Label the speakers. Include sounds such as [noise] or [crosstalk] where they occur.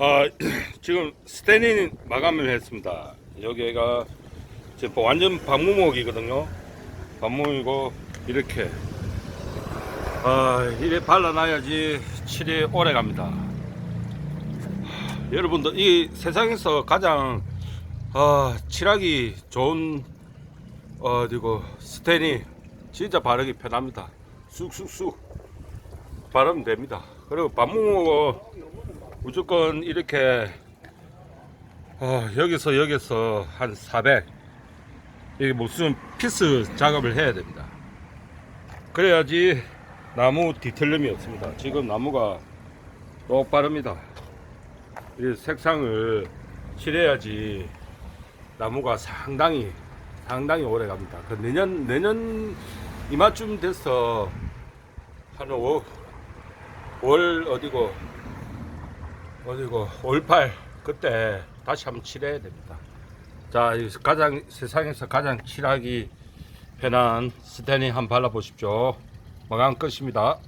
Speaker 1: 아, [clears throat] 지금 스테닌 마감을 했습니다. 여기가 뭐 완전 방무목이거든요. 방무목이고 이렇게 아, 이래 발라놔야지 칠이 오래 갑니다. 하, 여러분들 이 세상에서 가장 아, 칠하기 좋은 어디고 스테니 진짜 바르기 편합니다. 쑥쑥쑥 바르면 됩니다. 그리고 방무목 무조건 이렇게 어, 여기서 여기서 한 400 이게 무슨 피스 작업을 해야 됩니다. 그래야지 나무 뒤틀림이 없습니다. 지금 나무가 똑바릅니다. 이 색상을 칠해야지 나무가 상당히 상당히 오래 갑니다. 그 내년 내년 이마쯤 돼서 한 5, 월 어디고 어디고 올팔 그때 다시 한번 칠해야 됩니다. 자, 이 가장 세상에서 가장 칠하기 편한 스테니 한번 발라보십시오. 마감 끝입니다.